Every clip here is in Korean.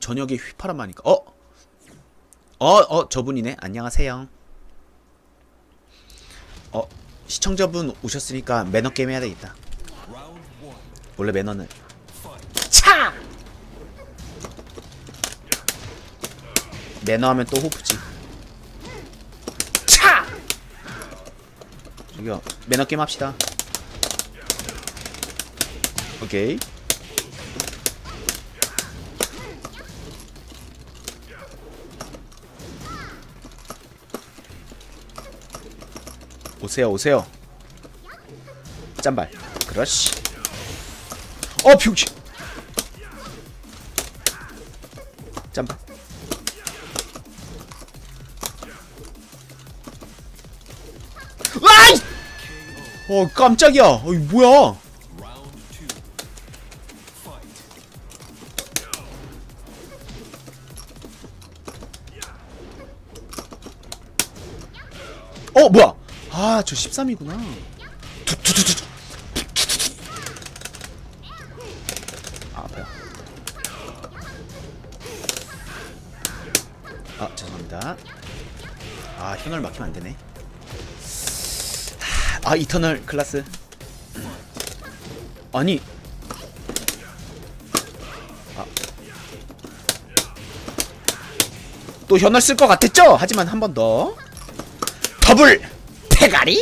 저녁에 휘파람하니까 어? 어? 어? 저분이네 안녕하세요 어? 시청자분 오셨으니까 매너 게임 해야 되겠다 원래 매너는 차! 매너 하면 또 호프지 차! 저기요 매너 게임 합시다 오케이 오세요 오세요. 짠발. 그렇지. 어 병신 짠발. 아이! 어 깜짝이야. 어이 뭐야? 어 뭐야 아 저 13이구나. 두두두두 아 아파요 아 죄송합니다. 아 현을 막히면 안 되네. 아 이터널 클라스. 아니. 아. 또 현을 쓸 것 같았죠? 하지만 한 번 더. 더블 패가리?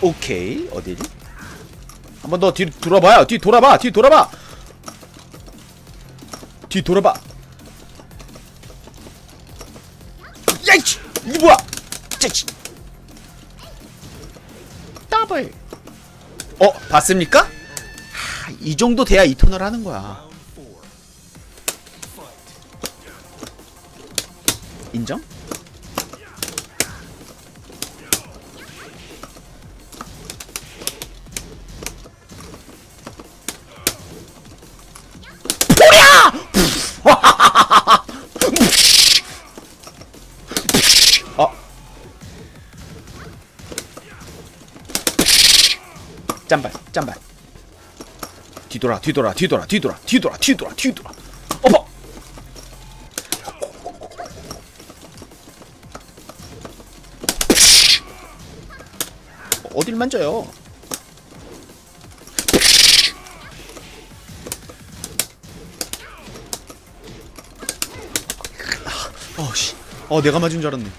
오케이 어디지? 한번 더 뒤 돌아봐요. 뒤 돌아봐 뒤 돌아봐. 뒤 돌아봐. 야이씨 이게 뭐야? 짜치 더블. 어 봤습니까? 하, 이 정도 돼야 이터널 하는 거야 인정? 어. 짠발 짠발 뒤돌아 뒤돌아 뒤돌아 뒤돌아 뒤돌아 뒤돌아 뒤돌아. 어퍼 어딜 만져요? 어씨. 어 내가 맞은 줄 알았네.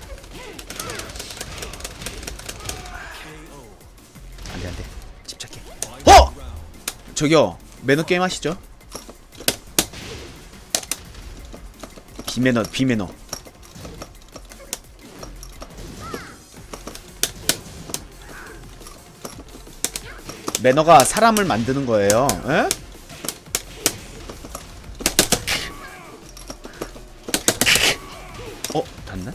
안돼 안돼. 집착해. 어! 저기요 매너 게임 하시죠 비매너 비매너 매너가 사람을 만드는 거예요 에? 어? 닿나?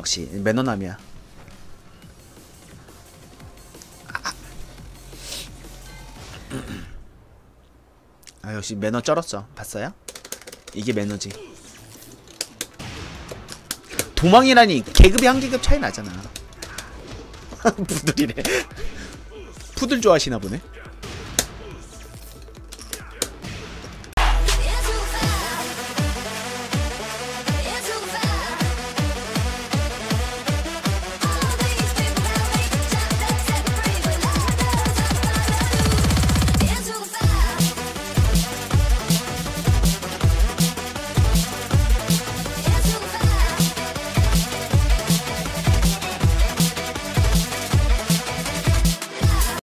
역시 매너남이야. 아 역시 매너 쩔었어 봤어요? 이게 매너지. 도망이라니 계급이 한 계급 차이 나잖아. 푸들이래 푸들 좋아하시나 보네